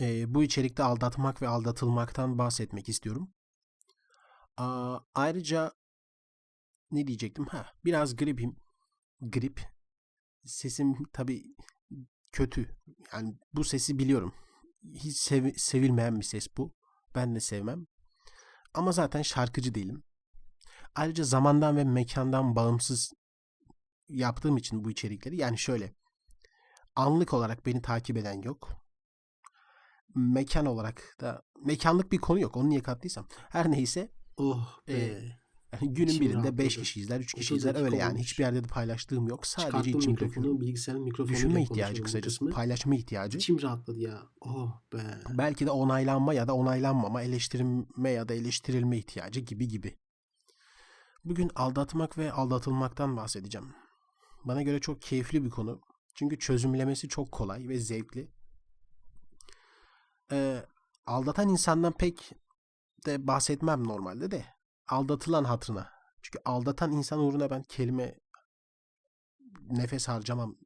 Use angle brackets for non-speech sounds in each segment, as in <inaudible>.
e, bu içerikte aldatmak ve aldatılmaktan bahsetmek istiyorum. Aa, ayrıca ne diyecektim? Ha, biraz gripim. Grip. Sesim tabii kötü. Yani bu sesi biliyorum. Hiç sev- sevilmeyen bir ses bu. Ben de sevmem. Ama zaten şarkıcı değilim. Ayrıca zamandan ve mekandan bağımsız yaptığım için bu içerikleri yani şöyle anlık olarak beni takip eden yok. Mekan olarak da mekanlık bir konu yok. Onu niye kattıysam. Her neyse Oh be. Ee, yani günün İçim birinde 5 rahatladı. kişi izler, 3 30 kişi izler dakika öyle yani. olmuş. Hiçbir yerde de paylaştığım yok. Sadece Çıkarttım içim döküyorum. bilgisayarın mikrofonu Düşünme ihtiyacı kısacası. Paylaşma ihtiyacı. İçim rahatladı ya. Oh be. Belki de onaylanma ya da onaylanmama, eleştirilme ya da eleştirilme ihtiyacı gibi gibi. Bugün aldatmak ve aldatılmaktan bahsedeceğim. Bana göre çok keyifli bir konu. Çünkü çözümlemesi çok kolay ve zevkli. Ee, aldatan insandan pek de bahsetmem normalde de. Aldatılan hatırına. Çünkü aldatan insan uğruna ben kelime nefes harcamam.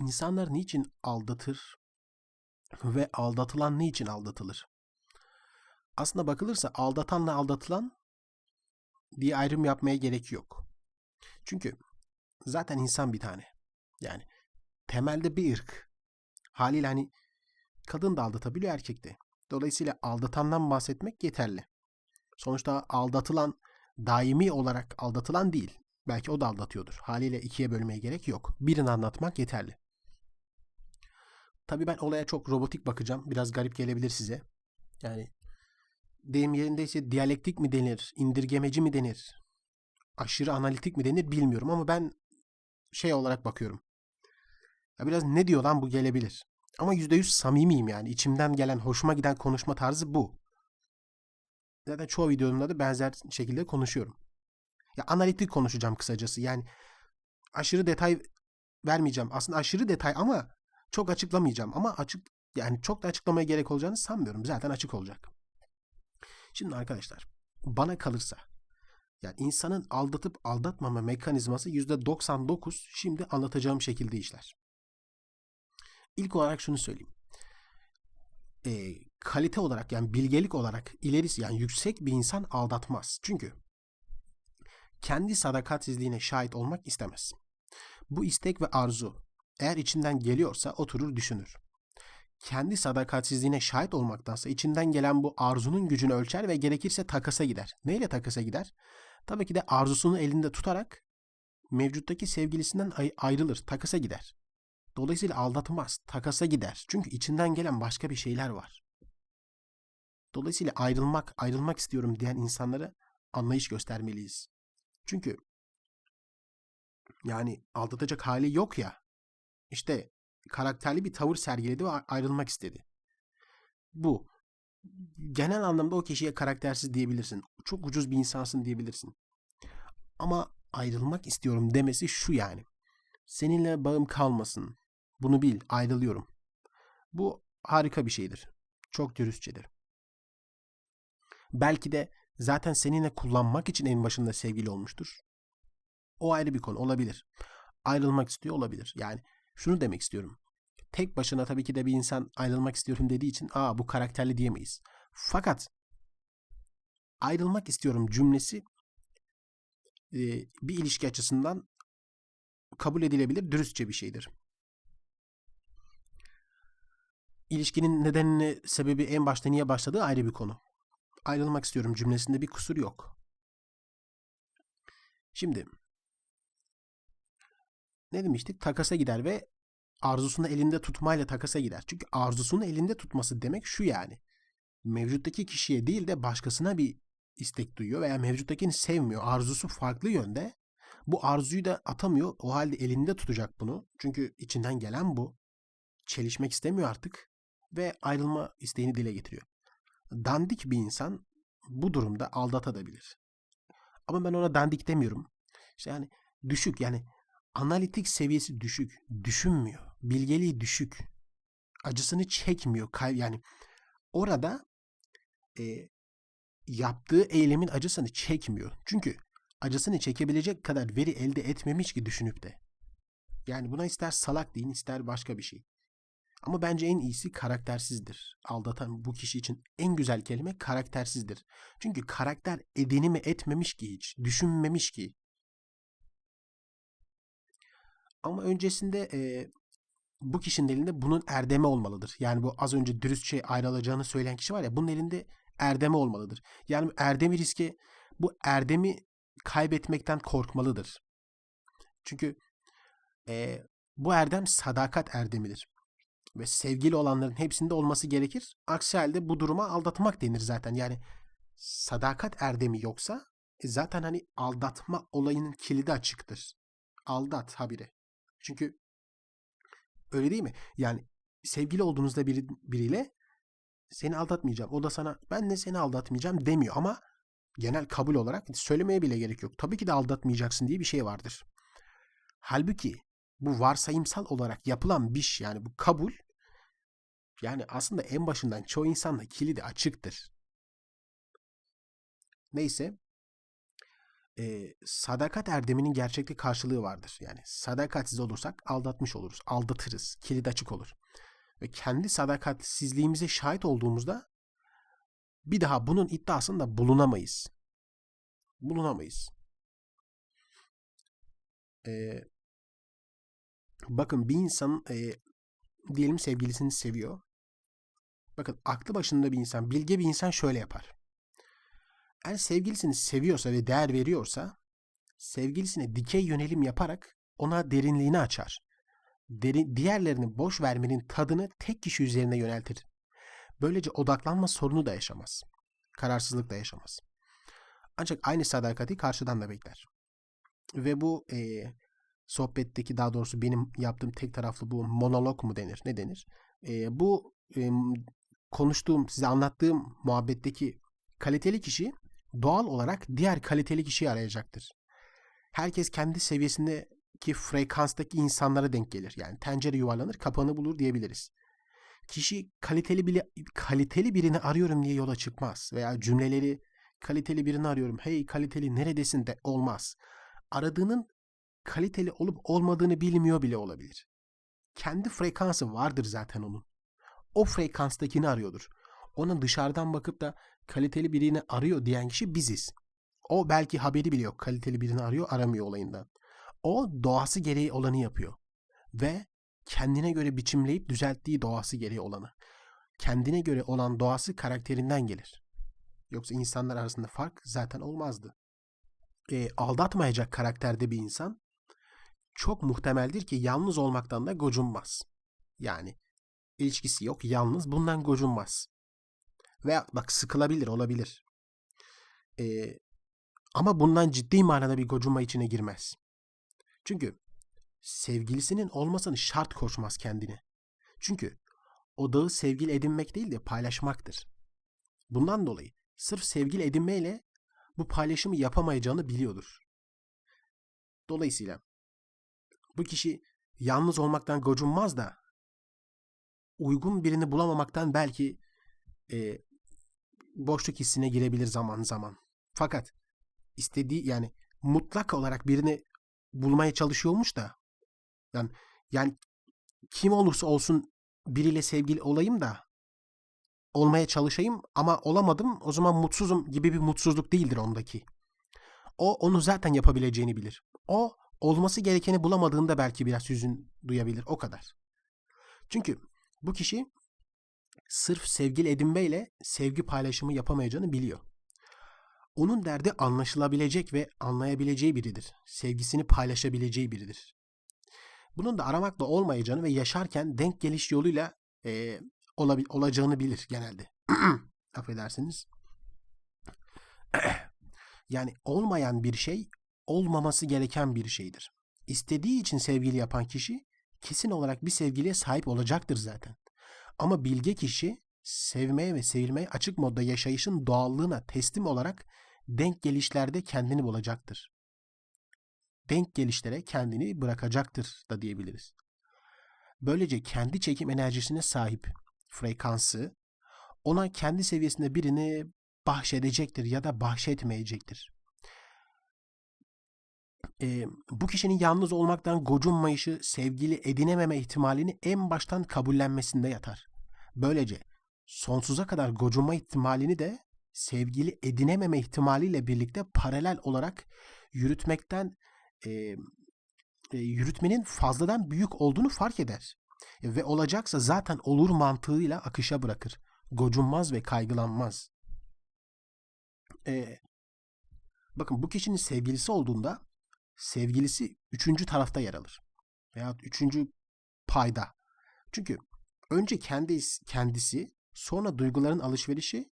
İnsanlar niçin aldatır ve aldatılan niçin aldatılır? Aslında bakılırsa aldatanla aldatılan diye ayrım yapmaya gerek yok. Çünkü zaten insan bir tane. Yani temelde bir ırk. Haliyle hani kadın da aldatabiliyor erkek de. Dolayısıyla aldatandan bahsetmek yeterli. Sonuçta aldatılan daimi olarak aldatılan değil. Belki o da aldatıyordur. Haliyle ikiye bölmeye gerek yok. Birini anlatmak yeterli. Tabii ben olaya çok robotik bakacağım. Biraz garip gelebilir size. Yani deyim yerindeyse diyalektik mi denir, indirgemeci mi denir, aşırı analitik mi denir bilmiyorum ama ben şey olarak bakıyorum. Ya biraz ne diyor lan bu gelebilir. Ama %100 samimiyim yani. İçimden gelen, hoşuma giden konuşma tarzı bu. Zaten çoğu videomda da benzer şekilde konuşuyorum. Ya analitik konuşacağım kısacası. Yani aşırı detay vermeyeceğim. Aslında aşırı detay ama çok açıklamayacağım. Ama açık yani çok da açıklamaya gerek olacağını sanmıyorum. Zaten açık olacak. Şimdi arkadaşlar bana kalırsa yani insanın aldatıp aldatmama mekanizması %99 şimdi anlatacağım şekilde işler. İlk olarak şunu söyleyeyim. E, kalite olarak yani bilgelik olarak ilerisi yani yüksek bir insan aldatmaz. Çünkü kendi sadakatsizliğine şahit olmak istemez. Bu istek ve arzu eğer içinden geliyorsa oturur düşünür. Kendi sadakatsizliğine şahit olmaktansa içinden gelen bu arzunun gücünü ölçer ve gerekirse takasa gider. Neyle takasa gider? Tabii ki de arzusunu elinde tutarak mevcuttaki sevgilisinden ay- ayrılır, takasa gider. Dolayısıyla aldatmaz, takasa gider. Çünkü içinden gelen başka bir şeyler var. Dolayısıyla ayrılmak, ayrılmak istiyorum diyen insanlara anlayış göstermeliyiz. Çünkü yani aldatacak hali yok ya. İşte karakterli bir tavır sergiledi ve ayrılmak istedi. Bu. Genel anlamda o kişiye karaktersiz diyebilirsin. Çok ucuz bir insansın diyebilirsin. Ama ayrılmak istiyorum demesi şu yani. Seninle bağım kalmasın. Bunu bil, ayrılıyorum. Bu harika bir şeydir. Çok dürüstçedir. Belki de zaten seninle kullanmak için en başında sevgili olmuştur. O ayrı bir konu olabilir. Ayrılmak istiyor olabilir. Yani şunu demek istiyorum. Tek başına tabii ki de bir insan ayrılmak istiyorum dediği için aa bu karakterli diyemeyiz. Fakat ayrılmak istiyorum cümlesi bir ilişki açısından kabul edilebilir, dürüstçe bir şeydir. İlişkinin nedenini, sebebi en başta niye başladığı ayrı bir konu. Ayrılmak istiyorum cümlesinde bir kusur yok. Şimdi ne demiştik? Takasa gider ve arzusunu elinde tutmayla takasa gider. Çünkü arzusunu elinde tutması demek şu yani. Mevcuttaki kişiye değil de başkasına bir istek duyuyor veya mevcuttakini sevmiyor. Arzusu farklı yönde. Bu arzuyu da atamıyor. O halde elinde tutacak bunu. Çünkü içinden gelen bu. Çelişmek istemiyor artık ve ayrılma isteğini dile getiriyor. Dandik bir insan bu durumda aldatabilir. Ama ben ona dandik demiyorum. İşte yani düşük yani analitik seviyesi düşük. Düşünmüyor. Bilgeliği düşük. Acısını çekmiyor. Kay yani orada e, yaptığı eylemin acısını çekmiyor. Çünkü acısını çekebilecek kadar veri elde etmemiş ki düşünüp de. Yani buna ister salak deyin ister başka bir şey. Ama bence en iyisi karaktersizdir. Aldatan bu kişi için en güzel kelime karaktersizdir. Çünkü karakter edinimi etmemiş ki hiç, düşünmemiş ki. Ama öncesinde e, bu kişinin elinde bunun erdemi olmalıdır. Yani bu az önce dürüstçe ayrılacağını söyleyen kişi var ya bunun elinde erdemi olmalıdır. Yani erdemi riske bu erdemi kaybetmekten korkmalıdır. Çünkü e, bu erdem sadakat erdemidir. Ve sevgili olanların hepsinde olması gerekir. Aksi halde bu duruma aldatmak denir zaten. Yani sadakat erdemi yoksa e, zaten hani aldatma olayının kilidi açıktır. Aldat habire. Çünkü öyle değil mi? Yani sevgili olduğunuzda biri, biriyle seni aldatmayacağım. O da sana ben de seni aldatmayacağım demiyor ama genel kabul olarak söylemeye bile gerek yok. Tabii ki de aldatmayacaksın diye bir şey vardır. Halbuki bu varsayımsal olarak yapılan bir şey yani bu kabul yani aslında en başından çoğu insanla kilidi açıktır. Neyse e, sadakat erdeminin gerçekte karşılığı vardır. Yani sadakatsiz olursak aldatmış oluruz, aldatırız, kilit açık olur. Ve kendi sadakatsizliğimize şahit olduğumuzda bir daha bunun iddiasında bulunamayız. Bulunamayız. Ee, bakın bir insan e, diyelim sevgilisini seviyor. Bakın aklı başında bir insan, bilge bir insan şöyle yapar. Eğer sevgilisini seviyorsa ve değer veriyorsa sevgilisine dikey yönelim yaparak ona derinliğini açar. Derin, diğerlerini boş vermenin tadını tek kişi üzerine yöneltir. Böylece odaklanma sorunu da yaşamaz. Kararsızlık da yaşamaz. Ancak aynı sadakati karşıdan da bekler. Ve bu e, sohbetteki daha doğrusu benim yaptığım tek taraflı bu monolog mu denir? Ne denir? E, bu e, konuştuğum, size anlattığım muhabbetteki kaliteli kişi doğal olarak diğer kaliteli kişiyi arayacaktır. Herkes kendi seviyesindeki frekanstaki insanlara denk gelir. Yani tencere yuvarlanır, kapağını bulur diyebiliriz. Kişi kaliteli bile kaliteli birini arıyorum diye yola çıkmaz veya cümleleri kaliteli birini arıyorum. Hey kaliteli neredesin de olmaz. Aradığının kaliteli olup olmadığını bilmiyor bile olabilir. Kendi frekansı vardır zaten onun. O frekanstakini arıyordur. Ona dışarıdan bakıp da kaliteli birini arıyor diyen kişi biziz. O belki haberi bile yok. Kaliteli birini arıyor, aramıyor olayından. O doğası gereği olanı yapıyor. Ve kendine göre biçimleyip düzelttiği doğası gereği olanı. Kendine göre olan doğası karakterinden gelir. Yoksa insanlar arasında fark zaten olmazdı. E, aldatmayacak karakterde bir insan çok muhtemeldir ki yalnız olmaktan da gocunmaz. Yani ilişkisi yok, yalnız bundan gocunmaz. Veya bak sıkılabilir, olabilir. Ee, ama bundan ciddi manada bir gocunma içine girmez. Çünkü sevgilisinin olmasını şart koşmaz kendine. Çünkü o dağı sevgili edinmek değil de paylaşmaktır. Bundan dolayı sırf sevgili edinmeyle bu paylaşımı yapamayacağını biliyordur. Dolayısıyla bu kişi yalnız olmaktan gocunmaz da uygun birini bulamamaktan belki e, boşluk hissine girebilir zaman zaman. Fakat istediği yani mutlak olarak birini bulmaya çalışıyormuş da yani yani kim olursa olsun biriyle sevgili olayım da olmaya çalışayım ama olamadım o zaman mutsuzum gibi bir mutsuzluk değildir ondaki. O onu zaten yapabileceğini bilir. O olması gerekeni bulamadığında belki biraz hüzün duyabilir o kadar. Çünkü bu kişi sırf sevgili edinmeyle sevgi paylaşımı yapamayacağını biliyor. Onun derdi anlaşılabilecek ve anlayabileceği biridir. Sevgisini paylaşabileceği biridir. Bunun da aramakla olmayacağını ve yaşarken denk geliş yoluyla e, olabil, olacağını bilir genelde. <clears throat> Affedersiniz. <clears throat> yani olmayan bir şey olmaması gereken bir şeydir. İstediği için sevgili yapan kişi kesin olarak bir sevgiliye sahip olacaktır zaten. Ama bilge kişi sevmeye ve sevilmeye açık modda yaşayışın doğallığına teslim olarak denk gelişlerde kendini bulacaktır. Denk gelişlere kendini bırakacaktır da diyebiliriz. Böylece kendi çekim enerjisine sahip frekansı ona kendi seviyesinde birini bahşedecektir ya da bahşetmeyecektir. E, bu kişinin yalnız olmaktan gocunmayışı, sevgili edinememe ihtimalini en baştan kabullenmesinde yatar. Böylece sonsuza kadar gocunma ihtimalini de sevgili edinememe ihtimaliyle birlikte paralel olarak yürütmekten e, e, yürütmenin fazladan büyük olduğunu fark eder. E, ve olacaksa zaten olur mantığıyla akışa bırakır. Gocunmaz ve kaygılanmaz. E, bakın bu kişinin sevgilisi olduğunda sevgilisi üçüncü tarafta yer alır. Veya üçüncü payda. Çünkü önce kendi kendisi, sonra duyguların alışverişi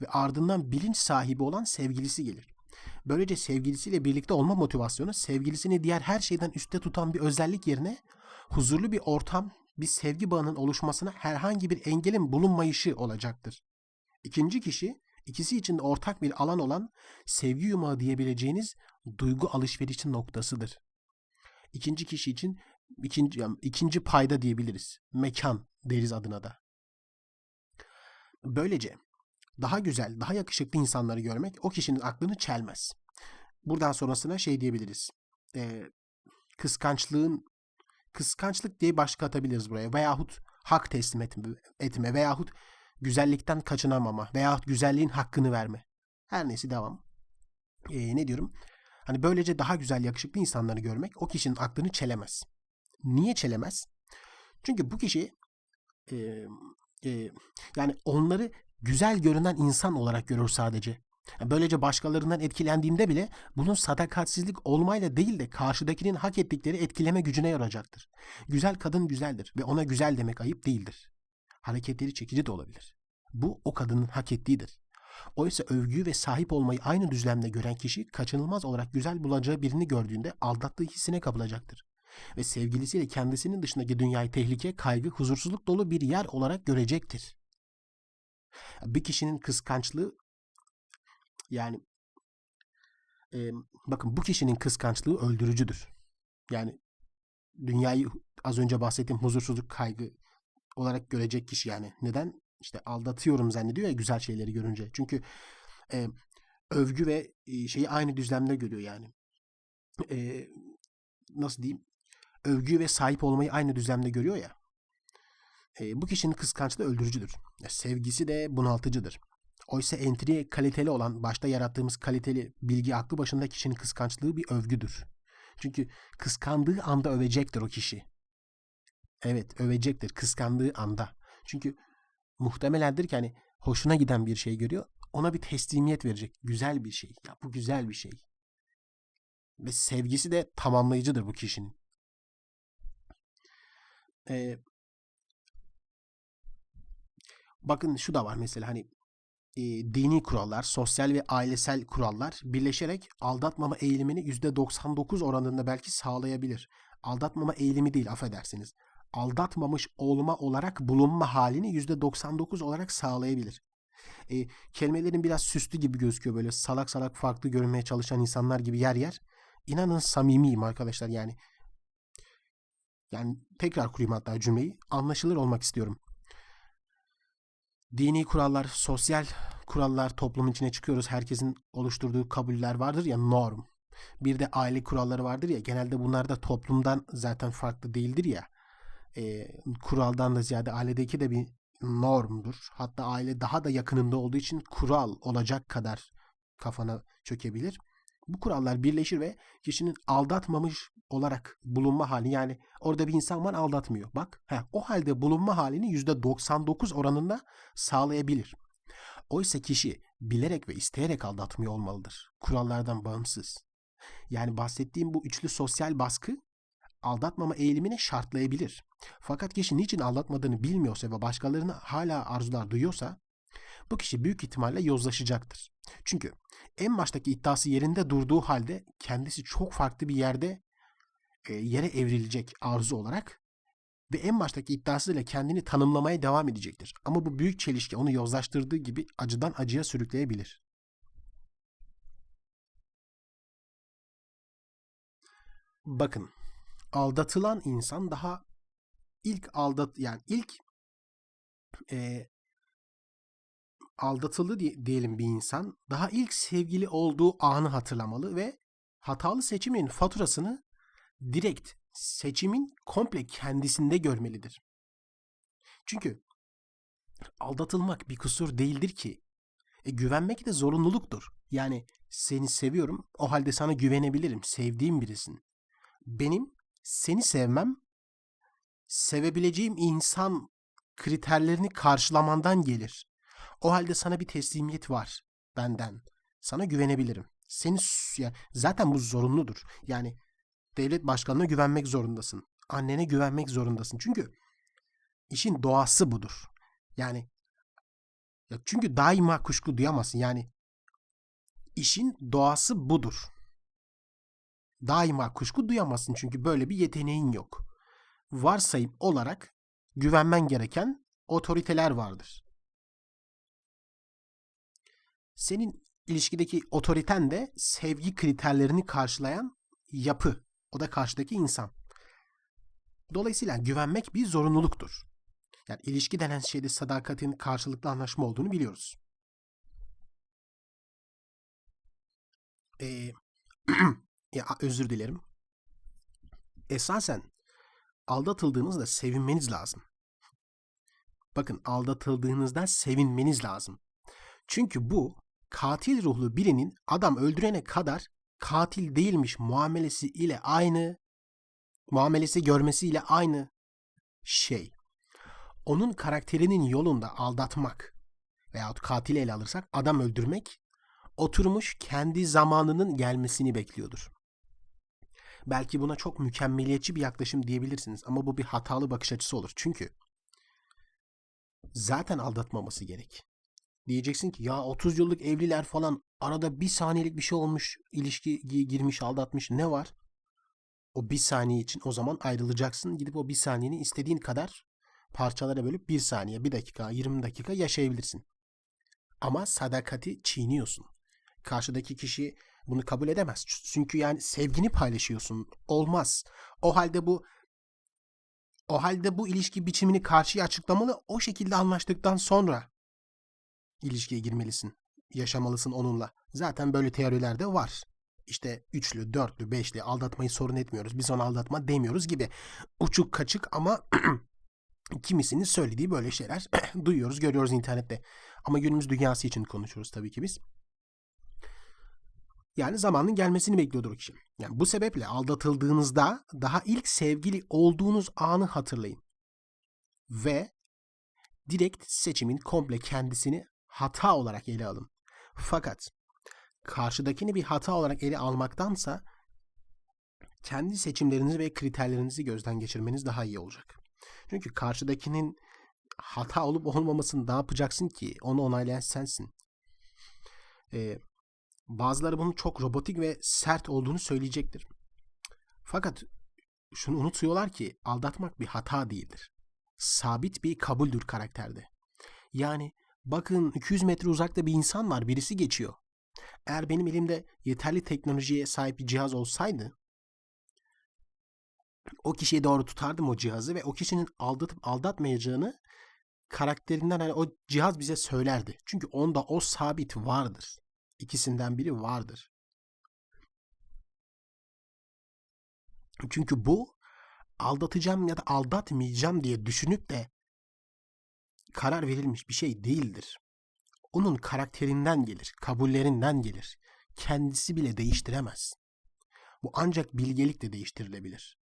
ve ardından bilinç sahibi olan sevgilisi gelir. Böylece sevgilisiyle birlikte olma motivasyonu sevgilisini diğer her şeyden üstte tutan bir özellik yerine huzurlu bir ortam, bir sevgi bağının oluşmasına herhangi bir engelin bulunmayışı olacaktır. İkinci kişi ikisi için ortak bir alan olan sevgi yumağı diyebileceğiniz duygu alışverişi noktasıdır. İkinci kişi için ikinci, yani ikinci payda diyebiliriz. Mekan deriz adına da. Böylece daha güzel, daha yakışıklı insanları görmek o kişinin aklını çelmez. Buradan sonrasına şey diyebiliriz. Ee, kıskançlığın kıskançlık diye başka atabiliriz buraya. Veyahut hak teslim etme, etme veyahut güzellikten kaçınamama veyahut güzelliğin hakkını verme. Her neyse devam. Ee, ne diyorum? Hani böylece daha güzel yakışıklı insanları görmek o kişinin aklını çelemez. Niye çelemez? Çünkü bu kişi e, e, yani onları güzel görünen insan olarak görür sadece. Böylece başkalarından etkilendiğinde bile bunun sadakatsizlik olmayla değil de karşıdakinin hak ettikleri etkileme gücüne yarayacaktır. Güzel kadın güzeldir ve ona güzel demek ayıp değildir. Hareketleri çekici de olabilir. Bu o kadının hak ettiğidir. Oysa övgüyü ve sahip olmayı aynı düzlemde gören kişi kaçınılmaz olarak güzel bulacağı birini gördüğünde aldattığı hissine kapılacaktır. Ve sevgilisiyle kendisinin dışındaki dünyayı tehlike, kaygı, huzursuzluk dolu bir yer olarak görecektir. Bir kişinin kıskançlığı yani e, bakın bu kişinin kıskançlığı öldürücüdür. Yani dünyayı az önce bahsettiğim huzursuzluk, kaygı olarak görecek kişi yani. Neden? İşte aldatıyorum zannediyor ya güzel şeyleri görünce. Çünkü e, övgü ve e, şeyi aynı düzlemde görüyor yani. E, nasıl diyeyim? Övgü ve sahip olmayı aynı düzlemde görüyor ya. E, bu kişinin kıskançlığı öldürücüdür. Sevgisi de bunaltıcıdır. Oysa entry kaliteli olan, başta yarattığımız kaliteli bilgi aklı başında kişinin kıskançlığı bir övgüdür. Çünkü kıskandığı anda övecektir o kişi. Evet, övecektir kıskandığı anda. Çünkü muhtemelendir ki hani hoşuna giden bir şey görüyor. Ona bir teslimiyet verecek. Güzel bir şey. Ya bu güzel bir şey. Ve sevgisi de tamamlayıcıdır bu kişinin. Ee, bakın şu da var mesela hani e, dini kurallar, sosyal ve ailesel kurallar birleşerek aldatmama eğilimini %99 oranında belki sağlayabilir. Aldatmama eğilimi değil affedersiniz. Aldatmamış olma olarak bulunma halini %99 olarak sağlayabilir. E, kelimelerin biraz süslü gibi gözüküyor böyle salak salak farklı görünmeye çalışan insanlar gibi yer yer. İnanın samimiyim arkadaşlar yani. Yani tekrar kurayım hatta cümleyi. Anlaşılır olmak istiyorum dini kurallar, sosyal kurallar toplumun içine çıkıyoruz. Herkesin oluşturduğu kabuller vardır ya norm. Bir de aile kuralları vardır ya genelde bunlar da toplumdan zaten farklı değildir ya. E, kuraldan da ziyade ailedeki de bir normdur. Hatta aile daha da yakınında olduğu için kural olacak kadar kafana çökebilir. Bu kurallar birleşir ve kişinin aldatmamış olarak bulunma hali yani orada bir insan var aldatmıyor. Bak heh, o halde bulunma halini %99 oranında sağlayabilir. Oysa kişi bilerek ve isteyerek aldatmıyor olmalıdır. Kurallardan bağımsız. Yani bahsettiğim bu üçlü sosyal baskı aldatmama eğilimini şartlayabilir. Fakat kişi niçin aldatmadığını bilmiyorsa ve başkalarını hala arzular duyuyorsa bu kişi büyük ihtimalle yozlaşacaktır. Çünkü en baştaki iddiası yerinde durduğu halde kendisi çok farklı bir yerde e, yere evrilecek arzu olarak ve en baştaki iddiasıyla kendini tanımlamaya devam edecektir. Ama bu büyük çelişki onu yozlaştırdığı gibi acıdan acıya sürükleyebilir. Bakın, aldatılan insan daha ilk aldat yani ilk e, aldatılı diyelim bir insan daha ilk sevgili olduğu anı hatırlamalı ve hatalı seçimin faturasını direkt seçimin komple kendisinde görmelidir. Çünkü aldatılmak bir kusur değildir ki. E, güvenmek de zorunluluktur. Yani seni seviyorum, o halde sana güvenebilirim. Sevdiğim birisin. Benim seni sevmem, sevebileceğim insan kriterlerini karşılamandan gelir. O halde sana bir teslimiyet var benden. Sana güvenebilirim. Seni ya, zaten bu zorunludur. Yani devlet başkanına güvenmek zorundasın. Annene güvenmek zorundasın. Çünkü işin doğası budur. Yani ya çünkü daima kuşku duyamazsın. Yani işin doğası budur. Daima kuşku duyamazsın çünkü böyle bir yeteneğin yok. Varsayım olarak güvenmen gereken otoriteler vardır. Senin ilişkideki otoriten de sevgi kriterlerini karşılayan yapı. O da karşıdaki insan. Dolayısıyla güvenmek bir zorunluluktur. Yani ilişki denen şeyde sadakatin karşılıklı anlaşma olduğunu biliyoruz. Ee, <clears throat> ya özür dilerim. Esasen aldatıldığınızda sevinmeniz lazım. Bakın aldatıldığınızda sevinmeniz lazım. Çünkü bu katil ruhlu birinin adam öldürene kadar katil değilmiş muamelesi ile aynı muamelesi görmesiyle aynı şey. Onun karakterinin yolunda aldatmak veyahut katili ele alırsak adam öldürmek oturmuş kendi zamanının gelmesini bekliyordur. Belki buna çok mükemmeliyetçi bir yaklaşım diyebilirsiniz ama bu bir hatalı bakış açısı olur. Çünkü zaten aldatmaması gerek. Diyeceksin ki ya 30 yıllık evliler falan arada bir saniyelik bir şey olmuş, ilişki gi- girmiş, aldatmış ne var? O bir saniye için o zaman ayrılacaksın. Gidip o bir saniyeni istediğin kadar parçalara bölüp bir saniye, bir dakika, 20 dakika yaşayabilirsin. Ama sadakati çiğniyorsun. Karşıdaki kişi bunu kabul edemez. Çünkü yani sevgini paylaşıyorsun. Olmaz. O halde bu o halde bu ilişki biçimini karşıya açıklamalı. O şekilde anlaştıktan sonra ilişkiye girmelisin. Yaşamalısın onunla. Zaten böyle teoriler de var. İşte üçlü, dörtlü, beşli aldatmayı sorun etmiyoruz. Biz ona aldatma demiyoruz gibi. Uçuk kaçık ama <clears throat> kimisinin söylediği böyle şeyler <clears throat> duyuyoruz, görüyoruz internette. Ama günümüz dünyası için konuşuyoruz tabii ki biz. Yani zamanın gelmesini bekliyordur o kişi. Yani bu sebeple aldatıldığınızda daha ilk sevgili olduğunuz anı hatırlayın. Ve direkt seçimin komple kendisini hata olarak ele alın. Fakat karşıdakini bir hata olarak ele almaktansa kendi seçimlerinizi ve kriterlerinizi gözden geçirmeniz daha iyi olacak. Çünkü karşıdakinin hata olup olmamasını ne yapacaksın ki? Onu onaylayan sensin. Ee, bazıları bunun çok robotik ve sert olduğunu söyleyecektir. Fakat şunu unutuyorlar ki aldatmak bir hata değildir. Sabit bir kabuldür karakterde. Yani bakın 200 metre uzakta bir insan var birisi geçiyor. Eğer benim elimde yeterli teknolojiye sahip bir cihaz olsaydı o kişiye doğru tutardım o cihazı ve o kişinin aldatıp aldatmayacağını karakterinden hani o cihaz bize söylerdi. Çünkü onda o sabit vardır. İkisinden biri vardır. Çünkü bu aldatacağım ya da aldatmayacağım diye düşünüp de karar verilmiş bir şey değildir. Onun karakterinden gelir, kabullerinden gelir. Kendisi bile değiştiremez. Bu ancak bilgelikle değiştirilebilir.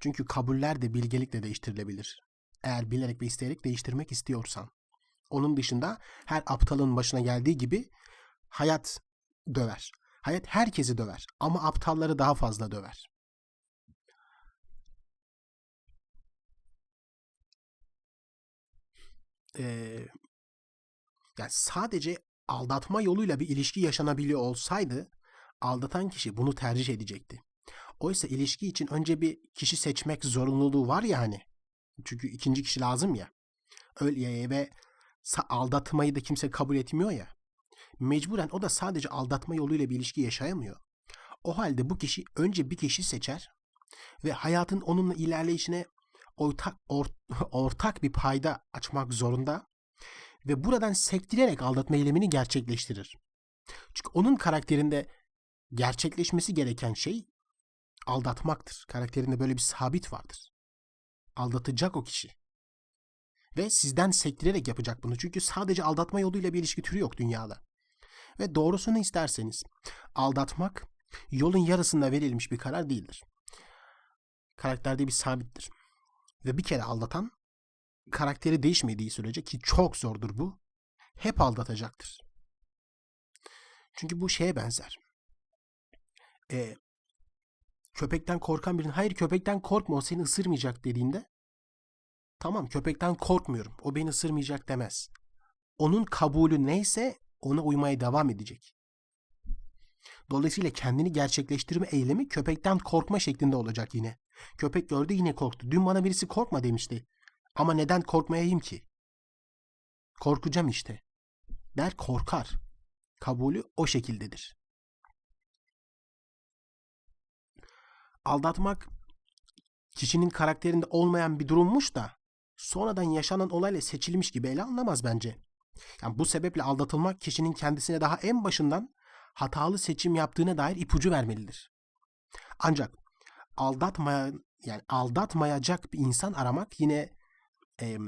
Çünkü kabuller de bilgelikle değiştirilebilir. Eğer bilerek ve isteyerek değiştirmek istiyorsan. Onun dışında her aptalın başına geldiği gibi hayat döver. Hayat herkesi döver ama aptalları daha fazla döver. Ee, yani sadece aldatma yoluyla bir ilişki yaşanabiliyor olsaydı aldatan kişi bunu tercih edecekti. Oysa ilişki için önce bir kişi seçmek zorunluluğu var ya hani. Çünkü ikinci kişi lazım ya. Öyle ve aldatmayı da kimse kabul etmiyor ya. Mecburen o da sadece aldatma yoluyla bir ilişki yaşayamıyor. O halde bu kişi önce bir kişi seçer ve hayatın onunla ilerleyişine ortak or, <laughs> ortak bir payda açmak zorunda ve buradan sektirerek aldatma eylemini gerçekleştirir. Çünkü onun karakterinde gerçekleşmesi gereken şey aldatmaktır. Karakterinde böyle bir sabit vardır. Aldatacak o kişi. Ve sizden sektirerek yapacak bunu. Çünkü sadece aldatma yoluyla bir ilişki türü yok dünyada. Ve doğrusunu isterseniz aldatmak yolun yarısında verilmiş bir karar değildir. Karakterde bir sabittir. Ve bir kere aldatan karakteri değişmediği sürece ki çok zordur bu hep aldatacaktır. Çünkü bu şeye benzer. Ee, köpekten korkan birinin hayır köpekten korkma o seni ısırmayacak dediğinde tamam köpekten korkmuyorum o beni ısırmayacak demez. Onun kabulü neyse ona uymaya devam edecek. Dolayısıyla kendini gerçekleştirme eylemi köpekten korkma şeklinde olacak yine. Köpek gördü yine korktu. Dün bana birisi korkma demişti. Ama neden korkmayayım ki? Korkacağım işte. Der korkar. Kabulü o şekildedir. Aldatmak kişinin karakterinde olmayan bir durummuş da sonradan yaşanan olayla seçilmiş gibi ele alınamaz bence. Yani bu sebeple aldatılmak kişinin kendisine daha en başından hatalı seçim yaptığına dair ipucu vermelidir. Ancak aldatmaya yani aldatmayacak bir insan aramak yine e,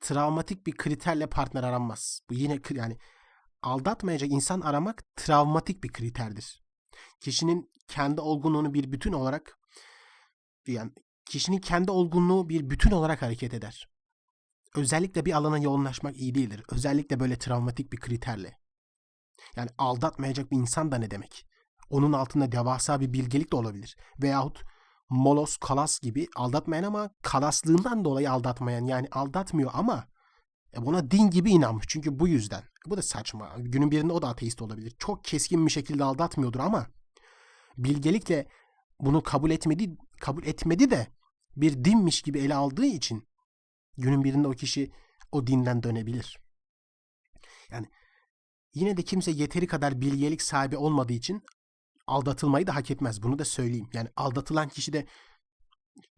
travmatik bir kriterle partner aranmaz. Bu yine yani aldatmayacak insan aramak travmatik bir kriterdir. Kişinin kendi olgunluğunu bir bütün olarak yani kişinin kendi olgunluğu bir bütün olarak hareket eder. Özellikle bir alana yoğunlaşmak iyi değildir. Özellikle böyle travmatik bir kriterle. Yani aldatmayacak bir insan da ne demek? Onun altında devasa bir bilgelik de olabilir. Veyahut molos, kalas gibi aldatmayan ama kalaslığından dolayı aldatmayan yani aldatmıyor ama e, buna din gibi inanmış. Çünkü bu yüzden. Bu da saçma. Günün birinde o da ateist olabilir. Çok keskin bir şekilde aldatmıyordur ama bilgelikle bunu kabul etmedi kabul etmedi de bir dinmiş gibi ele aldığı için günün birinde o kişi o dinden dönebilir. Yani yine de kimse yeteri kadar bilgelik sahibi olmadığı için aldatılmayı da hak etmez. Bunu da söyleyeyim. Yani aldatılan kişi de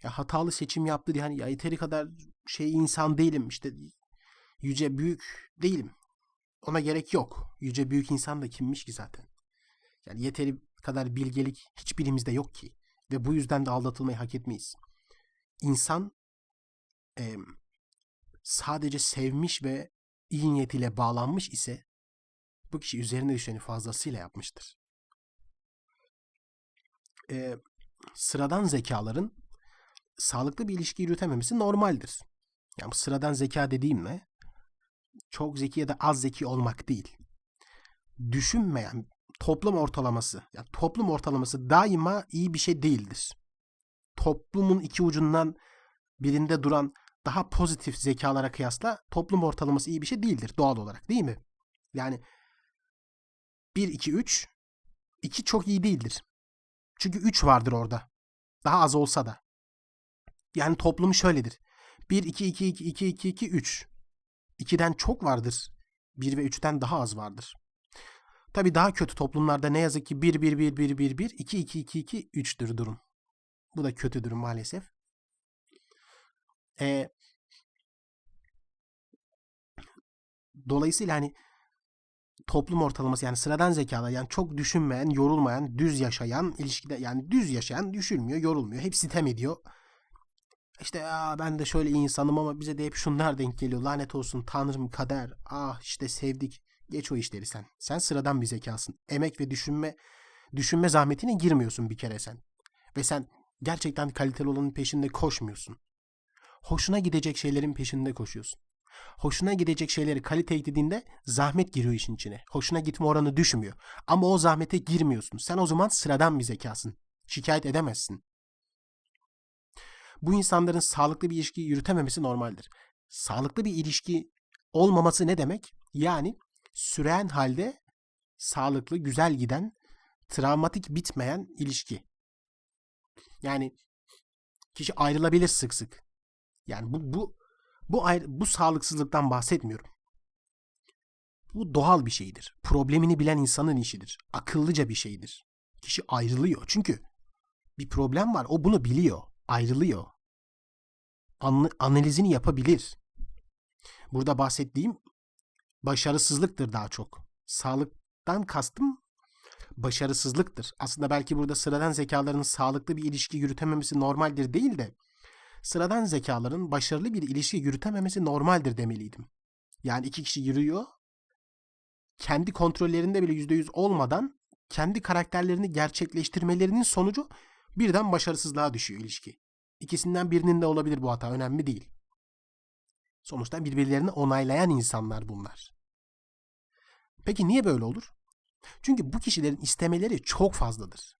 ya hatalı seçim yaptı diye hani ya yeteri kadar şey insan değilim işte yüce büyük değilim. Ona gerek yok. Yüce büyük insan da kimmiş ki zaten. Yani yeteri kadar bilgelik hiçbirimizde yok ki. Ve bu yüzden de aldatılmayı hak etmeyiz. İnsan e, sadece sevmiş ve iyi niyetiyle bağlanmış ise bu kişi üzerine düşeni fazlasıyla yapmıştır. E, sıradan zekaların sağlıklı bir ilişki yürütememesi normaldir. Yani bu sıradan zeka dediğimle çok zeki ya da az zeki olmak değil. Düşünmeyen toplum ortalaması, yani toplum ortalaması daima iyi bir şey değildir. Toplumun iki ucundan birinde duran daha pozitif zekalara kıyasla toplum ortalaması iyi bir şey değildir doğal olarak değil mi? Yani 1 2 3 2 çok iyi değildir. Çünkü 3 vardır orada. Daha az olsa da. Yani toplum şöyledir. 1 2 2 2 2 2 2 3. 2'den çok vardır. 1 ve 3'ten daha az vardır. Tabi daha kötü toplumlarda ne yazık ki 1 1 1 1 1 1 2 2 2 2 3'tür durum. Bu da kötü durum maalesef. Ee, dolayısıyla hani toplum ortalaması yani sıradan zekalar yani çok düşünmeyen, yorulmayan, düz yaşayan ilişkide yani düz yaşayan düşülmüyor, yorulmuyor. Hep sitem ediyor. İşte ya ben de şöyle insanım ama bize de hep şunlar denk geliyor. Lanet olsun tanrım kader. Ah işte sevdik. Geç o işleri sen. Sen sıradan bir zekasın. Emek ve düşünme düşünme zahmetine girmiyorsun bir kere sen. Ve sen gerçekten kaliteli olanın peşinde koşmuyorsun. Hoşuna gidecek şeylerin peşinde koşuyorsun. Hoşuna gidecek şeyleri kalite eklediğinde zahmet giriyor işin içine. Hoşuna gitme oranı düşmüyor. Ama o zahmete girmiyorsun. Sen o zaman sıradan bir zekasın. Şikayet edemezsin. Bu insanların sağlıklı bir ilişki yürütememesi normaldir. Sağlıklı bir ilişki olmaması ne demek? Yani süren halde sağlıklı, güzel giden, travmatik bitmeyen ilişki. Yani kişi ayrılabilir sık sık. Yani bu bu bu ayrı, bu sağlıksızlıktan bahsetmiyorum. Bu doğal bir şeydir. Problemini bilen insanın işidir. Akıllıca bir şeydir. Kişi ayrılıyor. Çünkü bir problem var. O bunu biliyor. Ayrılıyor. Anlı, analizini yapabilir. Burada bahsettiğim başarısızlıktır daha çok. Sağlıktan kastım başarısızlıktır. Aslında belki burada sıradan zekaların sağlıklı bir ilişki yürütememesi normaldir değil de sıradan zekaların başarılı bir ilişki yürütememesi normaldir demeliydim. Yani iki kişi yürüyor, kendi kontrollerinde bile %100 olmadan kendi karakterlerini gerçekleştirmelerinin sonucu birden başarısızlığa düşüyor ilişki. İkisinden birinin de olabilir bu hata, önemli değil. Sonuçta birbirlerini onaylayan insanlar bunlar. Peki niye böyle olur? Çünkü bu kişilerin istemeleri çok fazladır.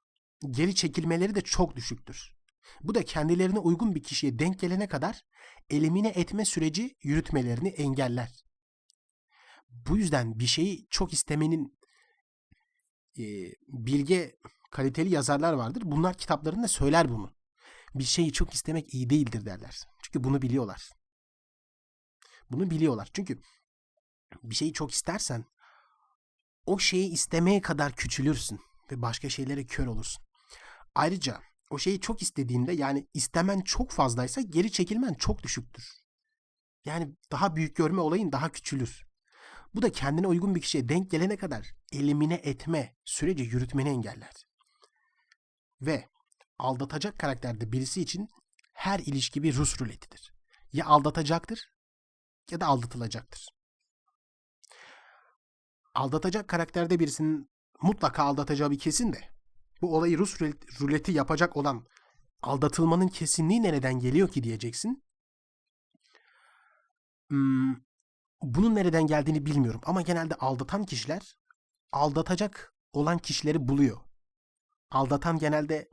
Geri çekilmeleri de çok düşüktür. Bu da kendilerine uygun bir kişiye denk gelene kadar elimine etme süreci yürütmelerini engeller. Bu yüzden bir şeyi çok istemenin e, bilge, kaliteli yazarlar vardır. Bunlar kitaplarında söyler bunu. Bir şeyi çok istemek iyi değildir derler. Çünkü bunu biliyorlar. Bunu biliyorlar. Çünkü bir şeyi çok istersen o şeyi istemeye kadar küçülürsün ve başka şeylere kör olursun. Ayrıca o şeyi çok istediğinde yani istemen çok fazlaysa geri çekilmen çok düşüktür. Yani daha büyük görme olayın daha küçülür. Bu da kendine uygun bir kişiye denk gelene kadar elimine etme süreci yürütmeni engeller. Ve aldatacak karakterde birisi için her ilişki bir Rus ruletidir. Ya aldatacaktır ya da aldatılacaktır. Aldatacak karakterde birisinin mutlaka aldatacağı bir kesin de bu olayı Rus rulet- ruleti yapacak olan aldatılmanın kesinliği nereden geliyor ki diyeceksin. Hmm, bunun nereden geldiğini bilmiyorum ama genelde aldatan kişiler aldatacak olan kişileri buluyor. Aldatan genelde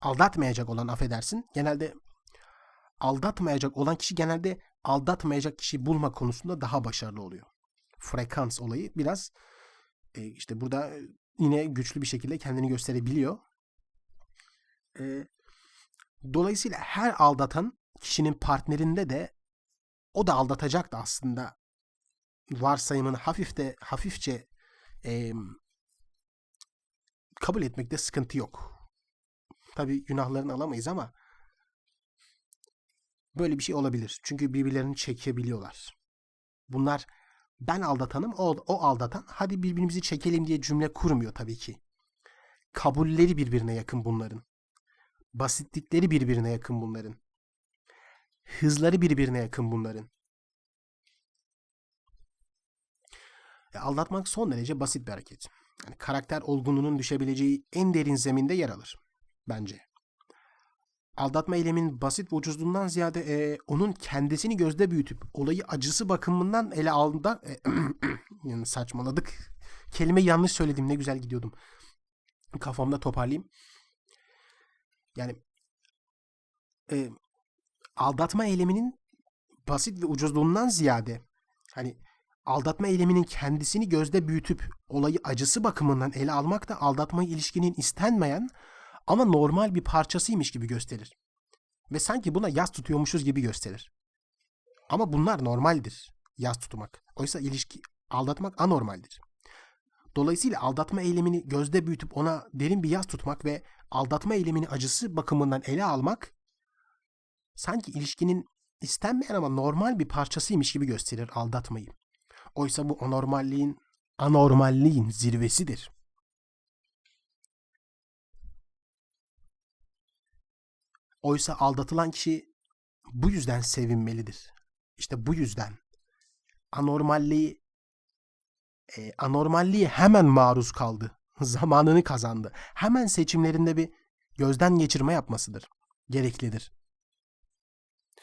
aldatmayacak olan affedersin. Genelde aldatmayacak olan kişi genelde aldatmayacak kişiyi bulma konusunda daha başarılı oluyor. Frekans olayı biraz e, işte burada yine güçlü bir şekilde kendini gösterebiliyor. E, dolayısıyla her aldatan kişinin partnerinde de o da aldatacak da aslında varsayımını hafif de hafifçe e, kabul etmekte sıkıntı yok. Tabii günahlarını alamayız ama böyle bir şey olabilir. Çünkü birbirlerini çekebiliyorlar. Bunlar ben aldatanım, o, o aldatan. Hadi birbirimizi çekelim diye cümle kurmuyor tabii ki. Kabulleri birbirine yakın bunların. Basitlikleri birbirine yakın bunların. Hızları birbirine yakın bunların. E, aldatmak son derece basit bir hareket. Yani karakter olgunluğunun düşebileceği en derin zeminde yer alır. Bence. Aldatma eyleminin basit ve ucuzluğundan ziyade e, onun kendisini gözde büyütüp olayı acısı bakımından ele aldığında e, <clears throat> saçmaladık. Kelime yanlış söyledim ne güzel gidiyordum. Kafamda toparlayayım. Yani e, aldatma eyleminin basit ve ucuzluğundan ziyade hani aldatma eyleminin kendisini gözde büyütüp olayı acısı bakımından ele almak da aldatma ilişkinin istenmeyen ama normal bir parçasıymış gibi gösterir. Ve sanki buna yas tutuyormuşuz gibi gösterir. Ama bunlar normaldir. Yas tutmak. Oysa ilişki aldatmak anormaldir. Dolayısıyla aldatma eylemini gözde büyütüp ona derin bir yas tutmak ve aldatma eylemini acısı bakımından ele almak sanki ilişkinin istenmeyen ama normal bir parçasıymış gibi gösterir aldatmayı. Oysa bu anormalliğin anormalliğin zirvesidir. Oysa aldatılan kişi bu yüzden sevinmelidir. İşte bu yüzden anormalliği e, anormalliğe hemen maruz kaldı. <laughs> Zamanını kazandı. Hemen seçimlerinde bir gözden geçirme yapmasıdır. Gereklidir.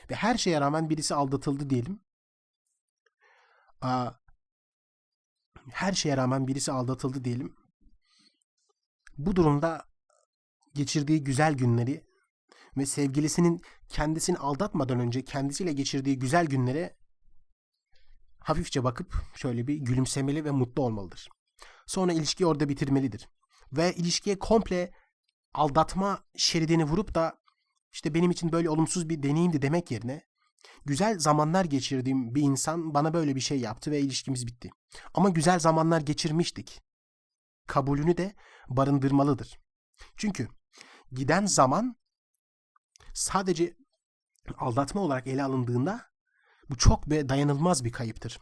Ve her şeye rağmen birisi aldatıldı diyelim. Aa, her şeye rağmen birisi aldatıldı diyelim. Bu durumda geçirdiği güzel günleri ve sevgilisinin kendisini aldatmadan önce kendisiyle geçirdiği güzel günlere hafifçe bakıp şöyle bir gülümsemeli ve mutlu olmalıdır. Sonra ilişkiyi orada bitirmelidir. Ve ilişkiye komple aldatma şeridini vurup da işte benim için böyle olumsuz bir deneyimdi demek yerine güzel zamanlar geçirdiğim bir insan bana böyle bir şey yaptı ve ilişkimiz bitti. Ama güzel zamanlar geçirmiştik. Kabulünü de barındırmalıdır. Çünkü giden zaman sadece aldatma olarak ele alındığında bu çok ve dayanılmaz bir kayıptır.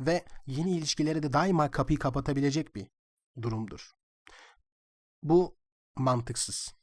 Ve yeni ilişkilere de daima kapıyı kapatabilecek bir durumdur. Bu mantıksız.